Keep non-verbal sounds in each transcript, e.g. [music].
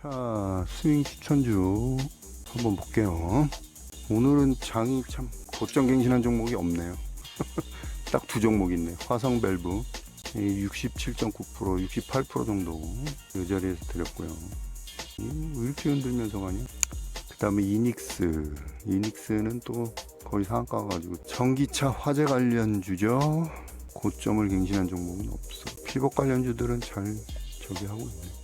자, 스윙 추천주 한번 볼게요. 오늘은 장이 참 고점갱신한 종목이 없네요. [laughs] 딱 두 종목 있네. 화성 밸브 67.9%, 68% 정도 이 자리에서 드렸고요. 음, 왜 이렇게 흔들면서 가냐? 그 다음에 이닉스. 이닉스는 또 거의 상한가 가지고 전기차 화재 관련 주죠. 고점을 갱신한 종목은 없어. 피복 관련 주들은 잘 저기 하고 있네.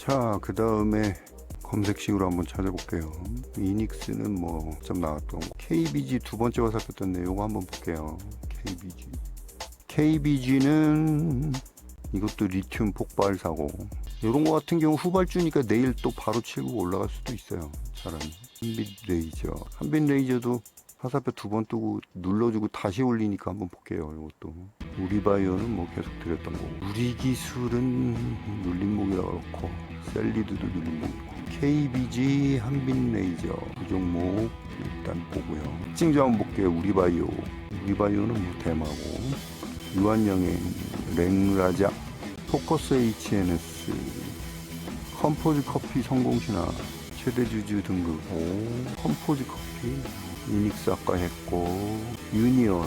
자, 그 다음에 검색식으로 한번 찾아볼게요. 이닉스는 뭐 좀 나왔던 거. KBG 두 번째 화살표던데 요거 한번 볼게요. KBG. KBG는 이것도 리튬 폭발 사고. 이런 거 같은 경우 후발주니까 내일 또 바로 치고 올라갈 수도 있어요. 잘하면. 한빛 레이저. 한빛 레이저도 화살표 두 번 뜨고 눌러주고 다시 올리니까 한번 볼게요. 이것도. 우리바이오는 뭐 계속 드렸던 거고. 우리 기술은 눌림목이라 그렇고 셀리드도 눌림목이고. KBG 한빛 레이저 이 종목 일단 보고요. 특징주 한번 볼게요. 우리바이오. 우리바이오는 뭐 대마고. 유한영의 랭라자 포커스 HNS 컴포즈 커피 성공신화 최대 주주 등급 오 컴포즈 커피 이닉스 아까 했고 유니온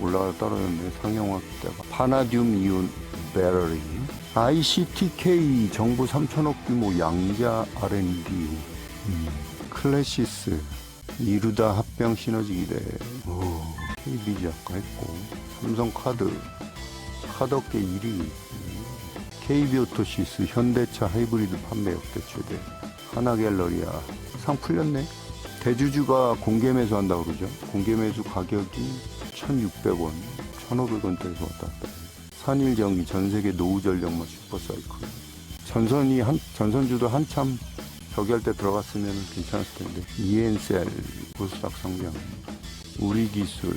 올라가 떨어졌는데 상용화 때가 파나듐 이온 배터리 ICTK 정부 3천억 규모 양자 R&D 음, 클래시스 이루다 합병 시너지 기대 오, KBG 아까 했고 삼성카드 카드업계 1위 KB오토시스 현대차 하이브리드 판매 역대 최대 하나갤러리아 상 풀렸네. 대주주가 공개 매수한다 그러죠. 공개 매수 가격이 1600원 1500원대에서 왔다 갔다. 산일전기 전 세계 노후 전력만 슈퍼사이클. 전선이 한 전선주도 한참 저기 할 때 들어갔으면 괜찮았을 텐데. ENCL 고스닥 상장 우리 기술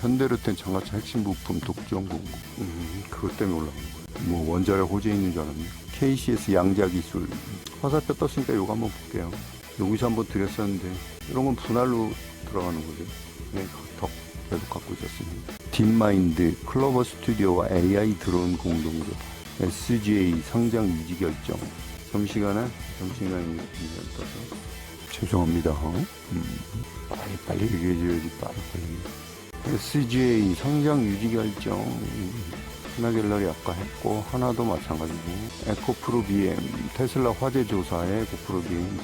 현대르텐 장가차 핵심 부품 독점 공급 음, 그것 때문에 올라간 거예요. 뭐 원자력 호재 있는 줄 알았네. KCS 양자 기술. 화살표 떴으니까 요거 한번 볼게요. 여기서 한번 드렸었는데 이런 건 분할로 들어가는 거죠. 네, 덕 계속 갖고 있었습니다. 딥마인드 클로버 스튜디오와 AI 드론 공동조 SGA 상장 유지 결정. 점시간에 점시간에 떠서 죄송합니다. 음, 빨리 빨리 얘기해줘야지 빨리 빨리. SGA 상장 유지 결정. 하나갤러리 아까 했고 하나도 마찬가지고. 에코프로 BM 테슬라 화재 조사에 에코프로 BM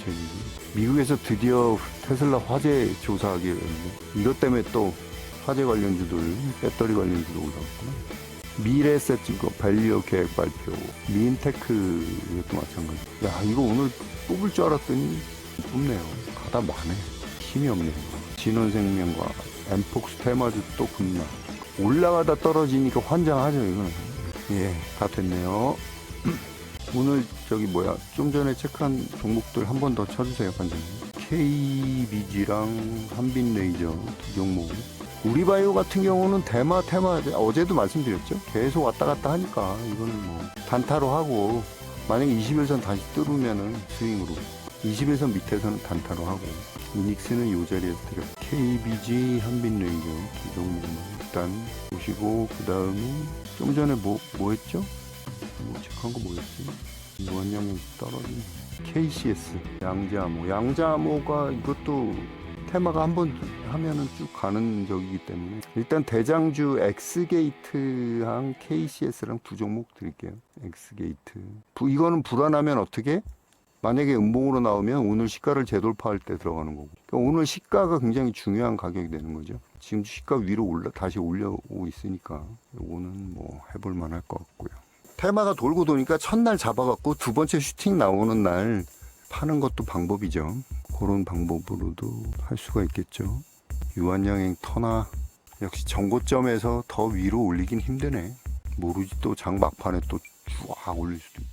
미국에서 드디어 테슬라 화재 조사하기로 했네 이것 때문에 또 화재 관련주들 배터리 관련주도 올라왔구나 미래세증거 밸류 계획 발표 미인테크 이것도 마찬가지. 야 이거 오늘 뽑을 줄 알았더니 뽑네요. 가다 마네. 힘이 없네요. 진원생명과 엠폭스 테마주 또 급락 올라가다 떨어지니까 환장하죠 이거는. 예 다 됐네요. [clears throat] 오늘 저기 뭐야 좀 전에 체크한 종목들 한 번 더 쳐주세요 관장님. KBG랑 한빛레이저 두 종목 우리바이오 같은 경우는 대마 테마 어제도 말씀드렸죠 계속 왔다 갔다 하니까 이거는 뭐 단타로 하고 만약에 21선 다시 뚫으면은 스윙으로 21선 밑에서는 단타로 하고 이닉스는 요 자리에서 드려 KBG 한빛레이저 두 종목만 일단 보시고 그 다음에 좀 전에 뭐, 뭐 했죠? 뭐 체크한 거 뭐였지? 무한양이 떨어지네 KCS 양자모 양자모가 이것도 테마가 한 번 하면은 쭉 가는 적이기 때문에. 일단 대장주 엑스게이트랑 KCS랑 두 종목 드릴게요. 엑스게이트. 부- 이거는 불안하면 어떻게? 만약에 음봉으로 나오면 오늘 시가를 재돌파할 때 들어가는 거고. 그러니까 오늘 시가가 굉장히 중요한 가격이 되는 거죠. 지금 시가 위로 올라 다시 올려오고 있으니까 이거는 뭐 해볼 만할 것 같고요. 테마가 돌고 도니까 첫날 잡아갖고 두 번째 슈팅 나오는 날 파는 것도 방법이죠 그런 방법으로도 할 수가 있겠죠. 유한양행 터나 역시 정고점에서 더 위로 올리긴 힘드네. 모르지 또 장 막판에 또 쫙 올릴 수도 있고